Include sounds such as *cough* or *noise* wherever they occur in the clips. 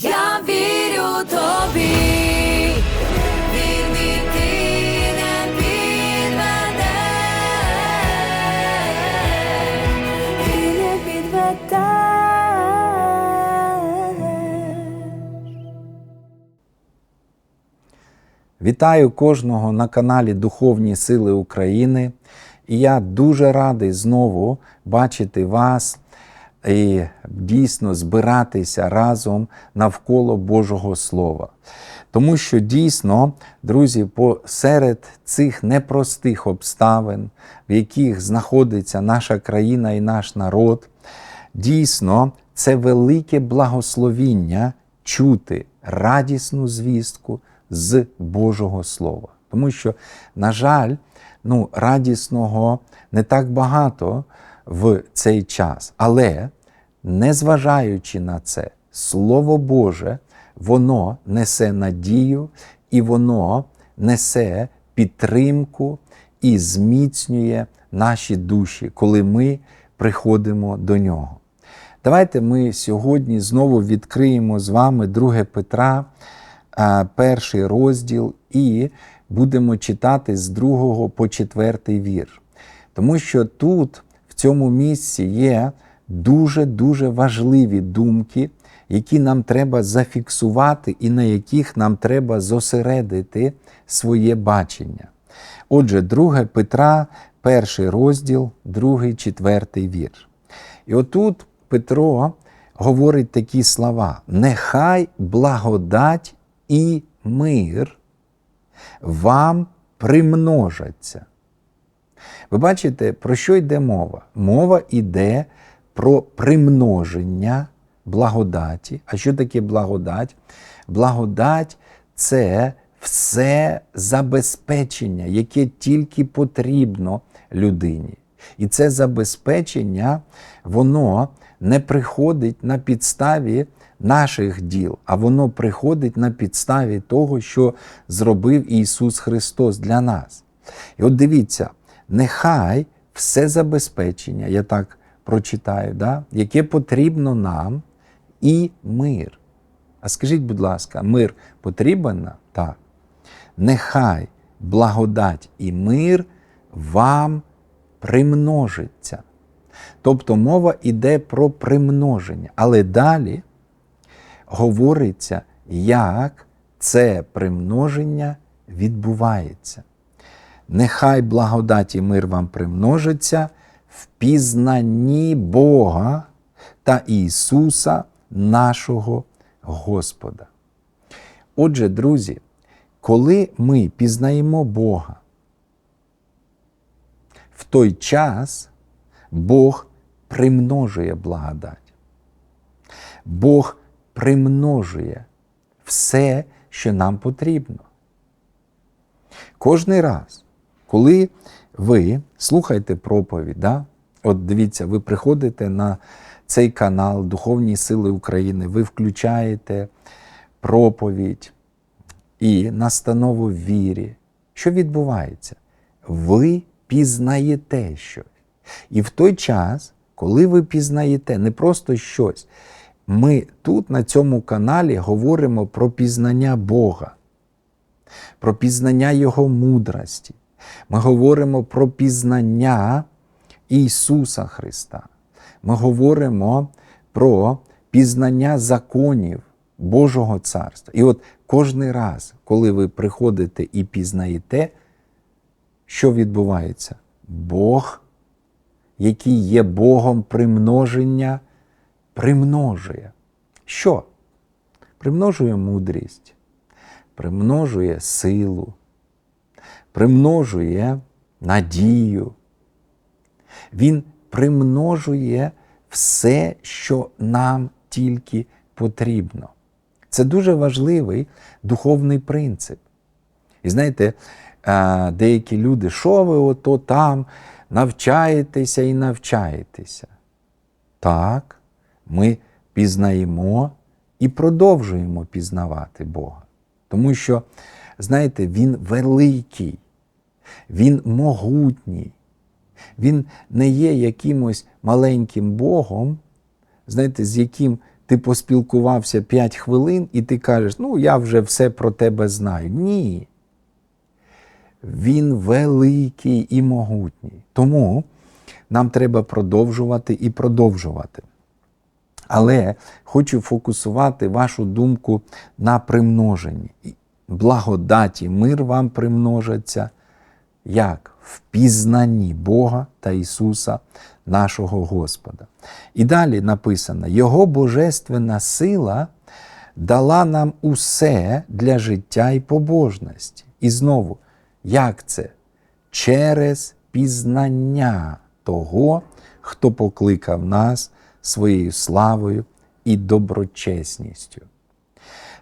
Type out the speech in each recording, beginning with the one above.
Я вірю тобі. Вітаю кожного на каналі Духовні Сили України. І я дуже радий знову бачити вас і дійсно збиратися разом навколо Божого Слова. Тому що дійсно, друзі, посеред цих непростих обставин, в яких знаходиться наша країна і наш народ, дійсно це велике благословіння чути радісну звістку з Божого Слова. Тому що, на жаль, ну, радісного не так багато в цей час. Але, незважаючи на це, Слово Боже, воно несе надію і воно несе підтримку і зміцнює наші душі, коли ми приходимо до нього. Давайте ми сьогодні знову відкриємо з вами 2 Петра, е, перший розділ, і будемо читати з 2 по 4 вір. Тому що тут, в цьому місці, є дуже-дуже важливі думки, які нам треба зафіксувати і на яких нам треба зосередити своє бачення. Отже, 2 Петра, перший розділ, 2, 4 вірш. І отут Петро говорить такі слова: нехай благодать і мир вам примножаться. Ви бачите, про що йде мова? Мова йде про примноження благодаті. А що таке благодать? Благодать це все забезпечення, яке тільки потрібно людині. І це забезпечення, воно не приходить на підставі наших діл, а воно приходить на підставі того, що зробив Ісус Христос для нас. І от дивіться, нехай все забезпечення, я так прочитаю, да, яке потрібно нам, і мир. А скажіть, будь ласка, мир потрібен? Так. Нехай благодать і мир вам примножиться. Тобто мова йде про примноження, але далі говориться, як це примноження відбувається. Нехай благодать і мир вам примножиться в пізнанні Бога та Ісуса нашого Господа. Отже, друзі, коли ми пізнаємо Бога, в той час Бог примножує благодать. Бог примножує все, що нам потрібно. Кожний раз, коли ви слухаєте проповідь, да? от дивіться, ви приходите на цей канал Духовні Сили України, ви включаєте проповідь і настанову вірі. Що відбувається? Ви пізнаєте щось. І в той час, коли ви пізнаєте не просто щось, ми тут на цьому каналі говоримо про пізнання Бога, про пізнання Його мудрості. Ми говоримо про пізнання Ісуса Христа. Ми говоримо про пізнання законів Божого Царства. І от кожен раз, коли ви приходите і пізнаєте, що відбувається? Бог, який є Богом примноження, примножує. Що? Примножує мудрість, примножує силу, примножує надію. Він примножує все, що нам тільки потрібно. Це дуже важливий духовний принцип. І знаєте, е, деякі люди, що ви ото там навчаєтеся і навчаєтеся. Так, ми пізнаємо і продовжуємо пізнавати Бога. Тому що, знаєте, Він великий, Він могутній, Він не є якимось маленьким Богом, знаєте, з яким ти поспілкувався 5 хвилин, і ти кажеш, ну я вже все про тебе знаю. Ні. Він великий і могутній. Тому нам треба продовжувати і продовжувати. Але хочу фокусувати вашу думку на примноженні. Благодаті, мир вам примножиться як в пізнанні Бога та Ісуса, нашого Господа. І далі написано: Його божественна сила дала нам усе для життя і побожності. І знову, як це? Через пізнання того, хто покликав нас своєю славою і доброчесністю.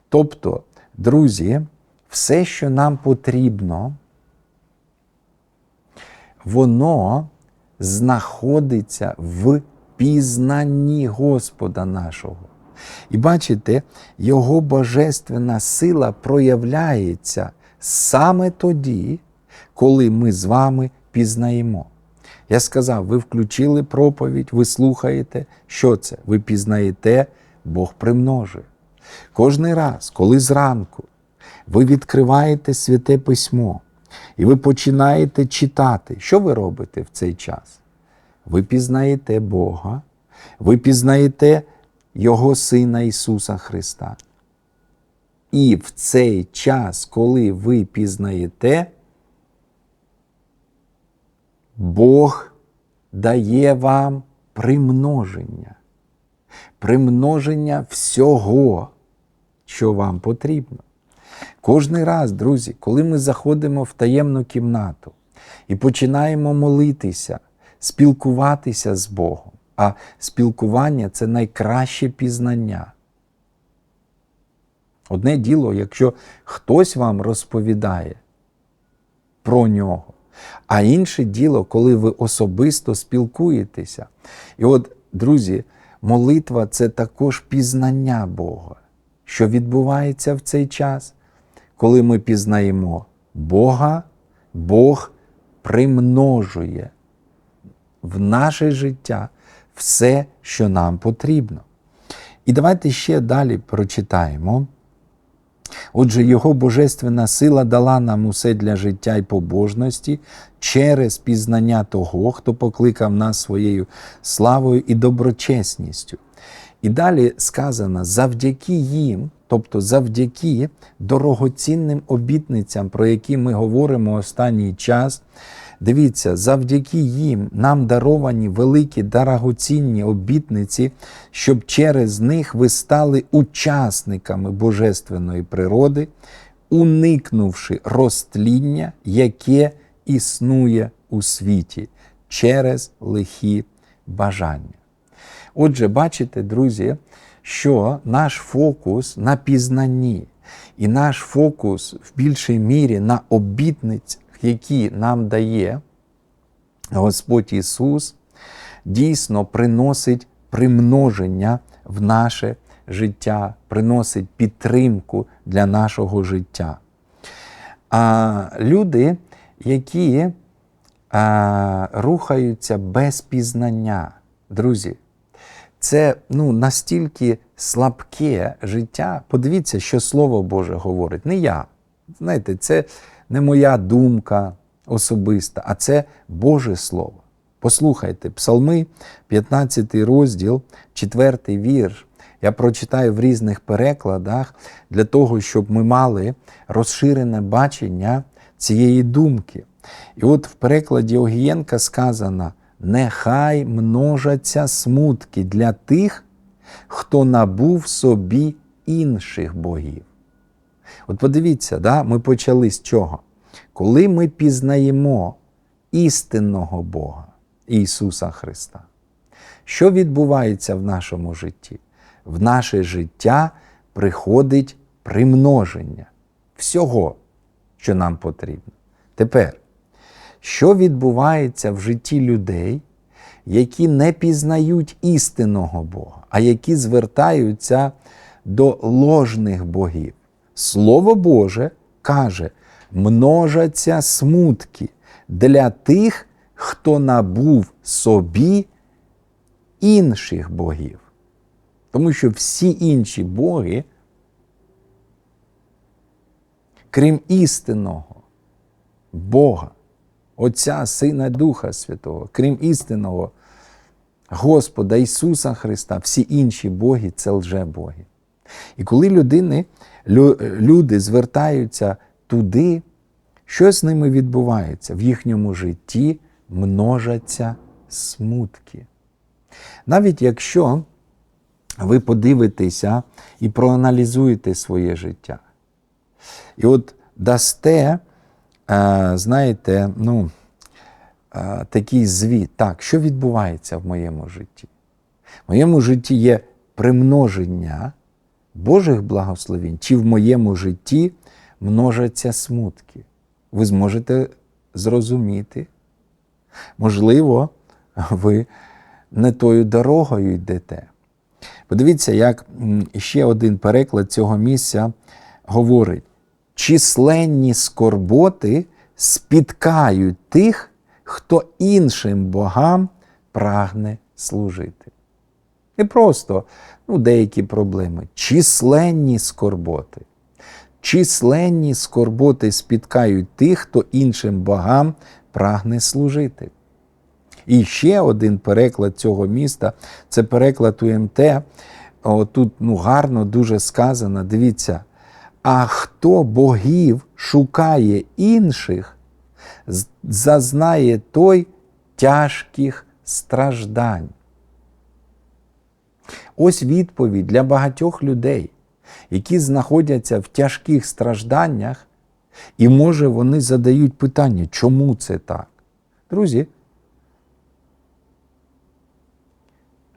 Тобто, друзі, все, що нам потрібно, воно знаходиться в пізнанні Господа нашого. І бачите, Його божественна сила проявляється саме тоді, коли ми з вами пізнаємо. Я сказав, ви включили проповідь, ви слухаєте. Що це? Ви пізнаєте, Бог примножує. Кожний раз, коли зранку ви відкриваєте святе письмо і ви починаєте читати, що ви робите в цей час? Ви пізнаєте Бога, ви пізнаєте Його Сина Ісуса Христа. І в цей час, коли ви пізнаєте, Бог дає вам примноження, примноження всього, що вам потрібно. Кожний раз, друзі, коли ми заходимо в таємну кімнату і починаємо молитися, спілкуватися з Богом, а спілкування це найкраще пізнання. Одне діло, якщо хтось вам розповідає про нього, а інше діло, коли ви особисто спілкуєтеся. І от, друзі, молитва це також пізнання Бога, що відбувається в цей час, коли ми пізнаємо Бога, Бог примножує в наше життя все, що нам потрібно. І давайте ще далі прочитаємо. Отже, Його божественна сила дала нам усе для життя і побожності через пізнання того, хто покликав нас своєю славою і доброчесністю. І далі сказано, завдяки їм, тобто завдяки дорогоцінним обітницям, про які ми говоримо останній час. Дивіться, завдяки їм нам даровані великі дорогоцінні обітниці, щоб через них ви стали учасниками божественної природи, уникнувши розтління, яке існує у світі через лихі бажання. Отже, бачите, друзі, що наш фокус на пізнанні і наш фокус в більшій мірі на обітницях, які нам дає Господь Ісус, дійсно приносить примноження в наше життя, приносить підтримку для нашого життя. А люди, які а, рухаються без пізнання, друзі, це ну, настільки слабке життя. Подивіться, що Слово Боже говорить. Не я. Знаєте, це не моя думка особиста, а це Боже Слово. Послухайте, Псалми, 15 розділ, 4 вірш. Я прочитаю в різних перекладах для того, щоб ми мали розширене бачення цієї думки. І от в перекладі Огієнка сказано: нехай множаться смутки для тих, хто набув собі інших богів. От подивіться, да? ми почали з чого? Коли ми пізнаємо істинного Бога, Ісуса Христа, що відбувається в нашому житті? В наше життя приходить примноження всього, що нам потрібно. Тепер, що відбувається в житті людей, які не пізнають істинного Бога, а які звертаються до ложних богів? Слово Боже каже, множаться смутки для тих, хто набув собі інших богів. Тому що всі інші боги, крім істинного Бога, Отця, Сина, Духа Святого, крім істинного Господа Ісуса Христа, всі інші боги це лжебоги. І коли людини, люди звертаються туди, що з ними відбувається? В їхньому житті множаться смутки. Навіть якщо ви подивитеся і проаналізуєте своє життя, і от дасте, знаєте, ну, такий звіт, так, що відбувається в моєму житті? В моєму житті є примноження Божих благословень, чи в моєму житті множаться смутки. Ви зможете зрозуміти. Можливо, ви не тою дорогою йдете. Подивіться, як ще один переклад цього місця говорить: численні скорботи спіткають тих, хто іншим богам прагне служити. Не просто ну, деякі проблеми, численні скорботи. Численні скорботи спіткають тих, хто іншим богам прагне служити. І ще один переклад цього міста це переклад УМТ. О, Тут ну, гарно дуже сказано. Дивіться. А хто богів шукає інших, зазнає той тяжких страждань. Ось відповідь для багатьох людей, які знаходяться в тяжких стражданнях, і може вони задають питання, чому це так? Друзі,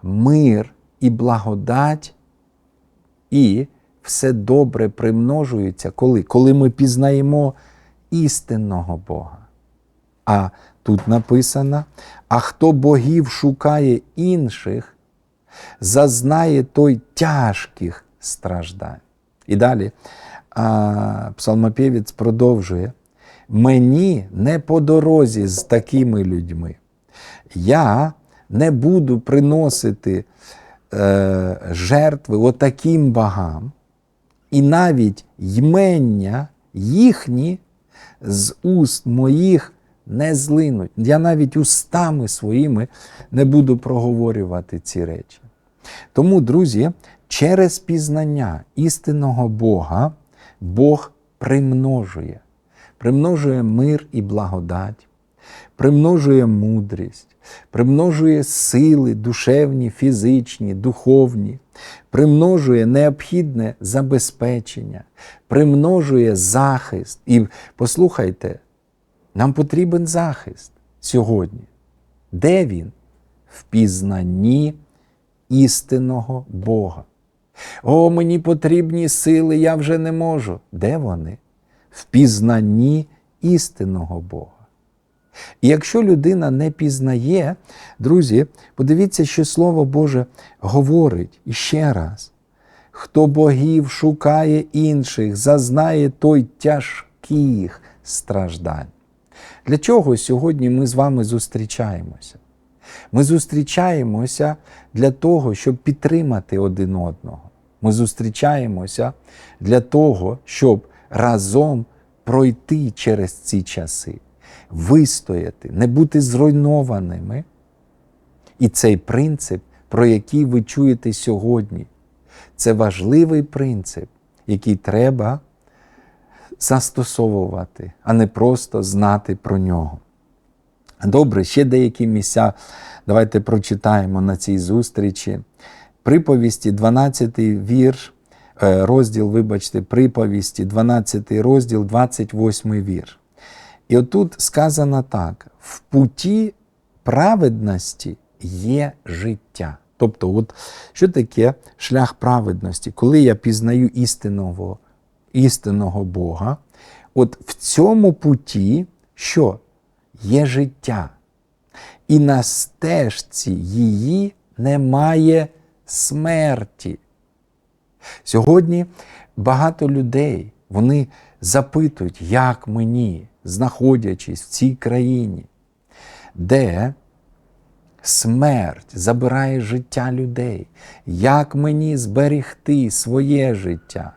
мир і благодать і все добре примножується, коли? Коли ми пізнаємо істинного Бога. А тут написано: а хто богів шукає інших, зазнає той тяжких страждань. І далі а, псалмопівець продовжує: мені не по дорозі з такими людьми. Я не буду приносити е, жертви отаким богам, і навіть ймення їхні з уст моїх не злинуть. Я навіть устами своїми не буду проговорювати ці речі. Тому, друзі, через пізнання істинного Бога Бог примножує, примножує мир і благодать, примножує мудрість, примножує сили душевні, фізичні, духовні, примножує необхідне забезпечення, примножує захист. І послухайте, нам потрібен захист сьогодні. Де він? В пізнанні істинного Бога. О, мені потрібні сили, я вже не можу. Де вони? В пізнанні істинного Бога. І якщо людина не пізнає, друзі, подивіться, що Слово Боже говорить іще раз. Хто богів шукає інших, зазнає той тяжких страждань. Для чого сьогодні ми з вами зустрічаємося? Ми зустрічаємося для того, щоб підтримати один одного. Ми зустрічаємося для того, щоб разом пройти через ці часи, вистояти, не бути зруйнованими. І цей принцип, про який ви чуєте сьогодні, це важливий принцип, який треба застосовувати, а не просто знати про нього. Добре, ще деякі місця. Давайте прочитаємо на цій зустрічі. Приповісті, 12 вірш, е, розділ, вибачте, приповісті, 12 розділ, 28 вірш. І отут сказано так: в путі праведності є життя. Тобто, от, що таке шлях праведності? Коли я пізнаю істинного, істинного Бога, от в цьому путі що? Є життя. І на стежці її немає смерті. Сьогодні багато людей вони запитують, як мені, знаходячись в цій країні, де смерть забирає життя людей, як мені зберегти своє життя,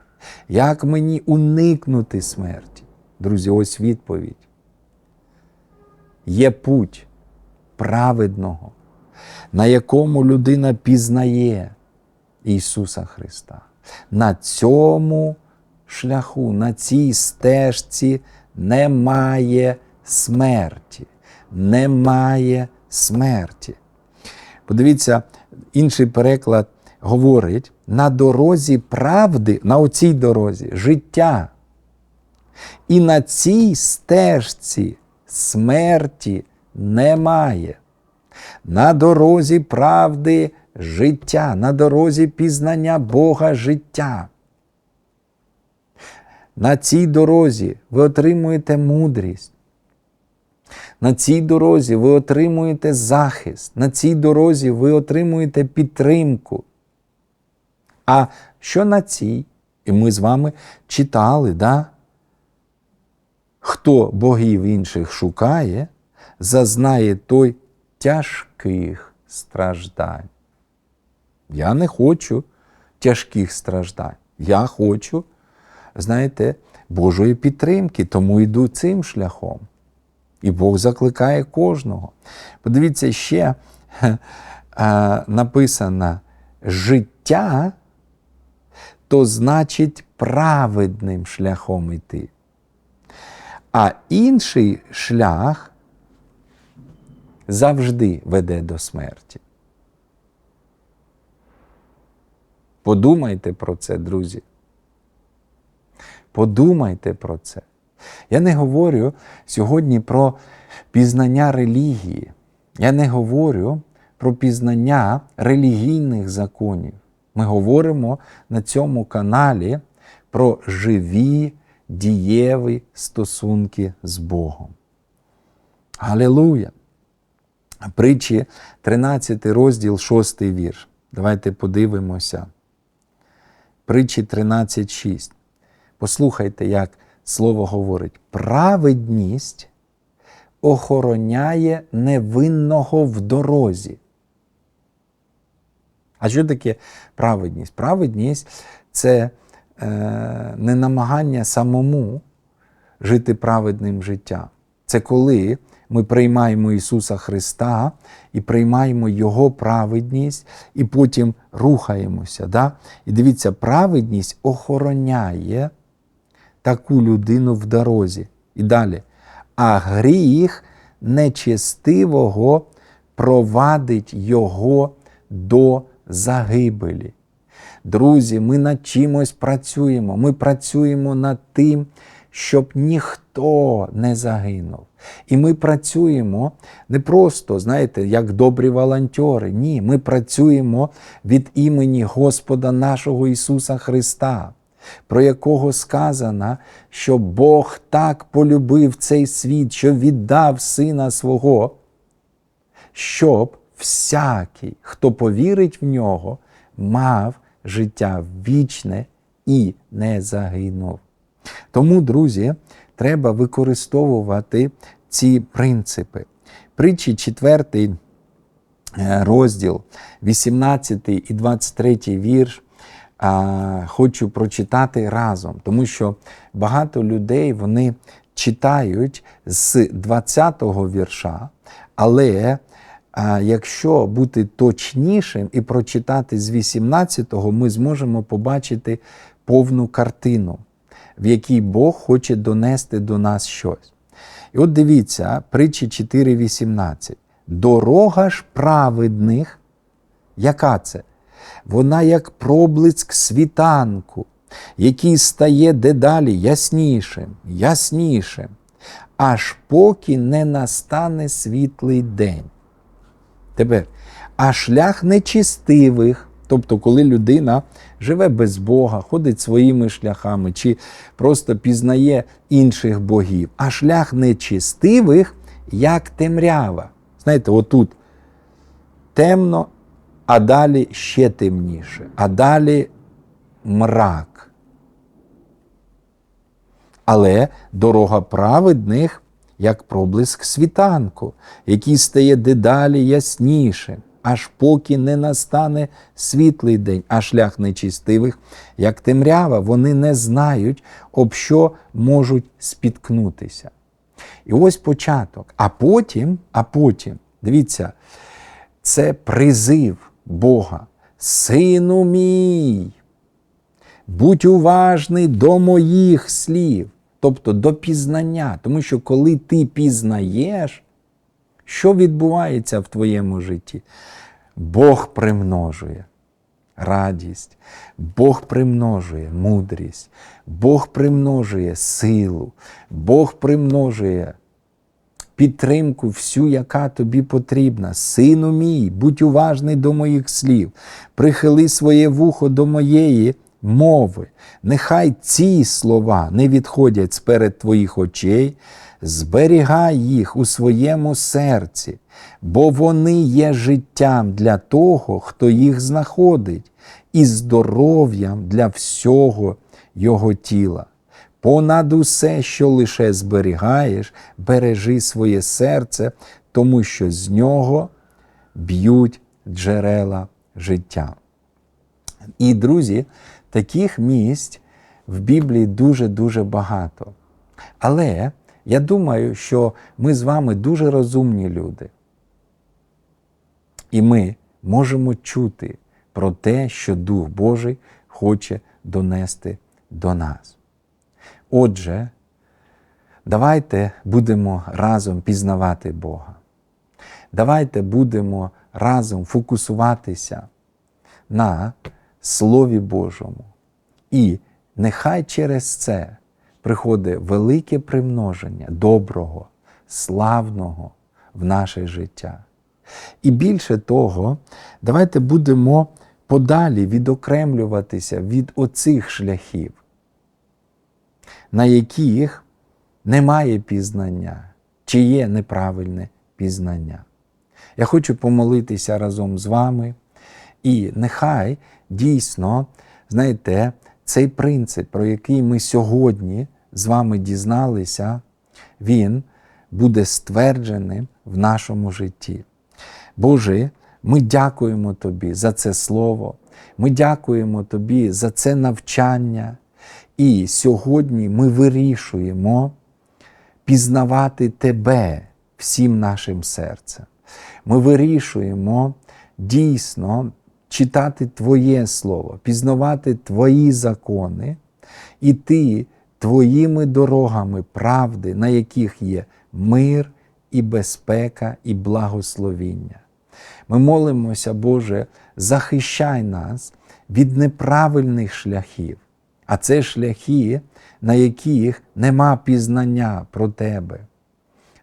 як мені уникнути смерті. Друзі, ось відповідь. Є путь праведного, на якому людина пізнає Ісуса Христа. На цьому шляху, на цій стежці немає смерті. Немає смерті. Подивіться, інший переклад говорить: на дорозі правди, на оцій дорозі життя. І на цій стежці смерті немає. На дорозі правди життя, на дорозі пізнання Бога життя. На цій дорозі ви отримуєте мудрість. На цій дорозі ви отримуєте захист, на цій дорозі ви отримуєте підтримку. А що на цій? І ми з вами читали, да? хто богів інших шукає, зазнає той тяжких страждань. Я не хочу тяжких страждань. Я хочу, знаєте, Божої підтримки, тому йду цим шляхом. І Бог закликає кожного. Подивіться, ще *laughs* написано життя, то значить праведним шляхом йти. А інший шлях завжди веде до смерті. Подумайте про це, друзі. Подумайте про це. Я не говорю сьогодні про пізнання релігії. Я не говорю про пізнання релігійних законів. Ми говоримо на цьому каналі про живі дієві стосунки з Богом. Галилуя! Притчі 13 розділ, 6 вірш. Давайте подивимося. Притчі 13.6. Послухайте, як слово говорить: праведність охороняє невинного в дорозі. А що таке праведність? Праведність це е, не намагання самому жити праведним життям. Це коли ми приймаємо Ісуса Христа і приймаємо Його праведність, і потім рухаємося. Да? І дивіться, праведність охороняє таку людину в дорозі. І далі. А гріх нечестивого провадить його до загибелі. Друзі, ми над чимось працюємо. Ми працюємо над тим, щоб ніхто не загинув. І ми працюємо не просто, знаєте, як добрі волонтери. Ні, ми працюємо від імені Господа нашого Ісуса Христа, про якого сказано, що Бог так полюбив цей світ, що віддав Сина свого, щоб всякий, хто повірить в нього, мав життя вічне і не загинув. Тому, друзі, треба використовувати ці принципи. Притчі 4 розділ, 18 і 23 вірш. Хочу прочитати разом, тому що багато людей вони читають з 20-го вірша, але якщо бути точнішим і прочитати з 18-го, ми зможемо побачити повну картину, в якій Бог хоче донести до нас щось. І от дивіться, притчі 4.18. Дорога ж праведних, яка це? Вона як проблиск світанку, який стає дедалі яснішим, яснішим, аж поки не настане світлий день. Тепер, а шлях нечистивих, тобто, коли людина живе без Бога, ходить своїми шляхами, чи просто пізнає інших богів, а шлях нечистивих, як темрява. Знаєте, отут темно, а далі ще темніше, а далі мрак. Але дорога праведних як проблиск світанку, який стає дедалі яснішим, аж поки не настане світлий день, а шлях нечистивих, як темрява, вони не знають, об що можуть спіткнутися. І ось початок. А потім, а потім, дивіться, це призив Бога. Сину мій, будь уважний до моїх слів, тобто до пізнання. Тому що коли ти пізнаєш, що відбувається в твоєму житті? Бог примножує радість, Бог примножує мудрість, Бог примножує силу, Бог примножує підтримку всю, яка тобі потрібна. Сину мій, будь уважний до моїх слів, прихили своє вухо до моєї мови. Нехай ці слова не відходять сперед твоїх очей, зберігай їх у своєму серці, бо вони є життям для того, хто їх знаходить, і здоров'ям для всього його тіла. Понад усе, що лише зберігаєш, бережи своє серце, тому що з нього б'ють джерела життя. І, друзі, таких місць в Біблії дуже-дуже багато. Але я думаю, що ми з вами дуже розумні люди. І ми можемо чути про те, що Дух Божий хоче донести до нас. Отже, давайте будемо разом пізнавати Бога. Давайте будемо разом фокусуватися на Слові Божому. І нехай через це приходить велике примноження доброго, славного в наше життя. І більше того, давайте будемо подалі відокремлюватися від оцих шляхів, на яких немає пізнання, чи є неправильне пізнання. Я хочу помолитися разом з вами, і нехай дійсно, знаєте, цей принцип, про який ми сьогодні з вами дізналися, він буде ствердженим в нашому житті. Боже, ми дякуємо Тобі за це слово. Ми дякуємо Тобі за це навчання. І сьогодні ми вирішуємо пізнавати Тебе всім нашим серцем. Ми вирішуємо дійсно читати Твоє Слово, пізнавати Твої закони, іти Твоїми дорогами правди, на яких є мир і безпека, і благословіння. Ми молимося, Боже, захищай нас від неправильних шляхів, а це шляхи, на яких нема пізнання про Тебе.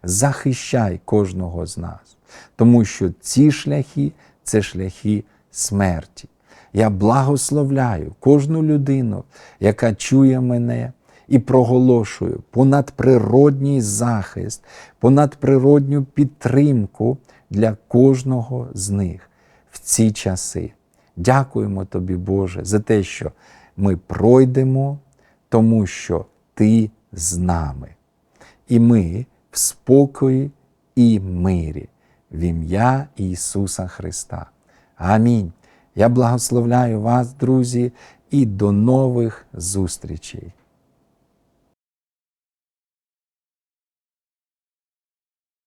Захищай кожного з нас, тому що ці шляхи це шляхи смерті. Я благословляю кожну людину, яка чує мене і проголошую понадприродній захист, понадприродню підтримку для кожного з них в ці часи. Дякуємо тобі, Боже, за те, що ми пройдемо, тому що Ти з нами. І ми в спокої і мирі в ім'я Ісуса Христа. Амінь. Я благословляю вас, друзі, і до нових зустрічей.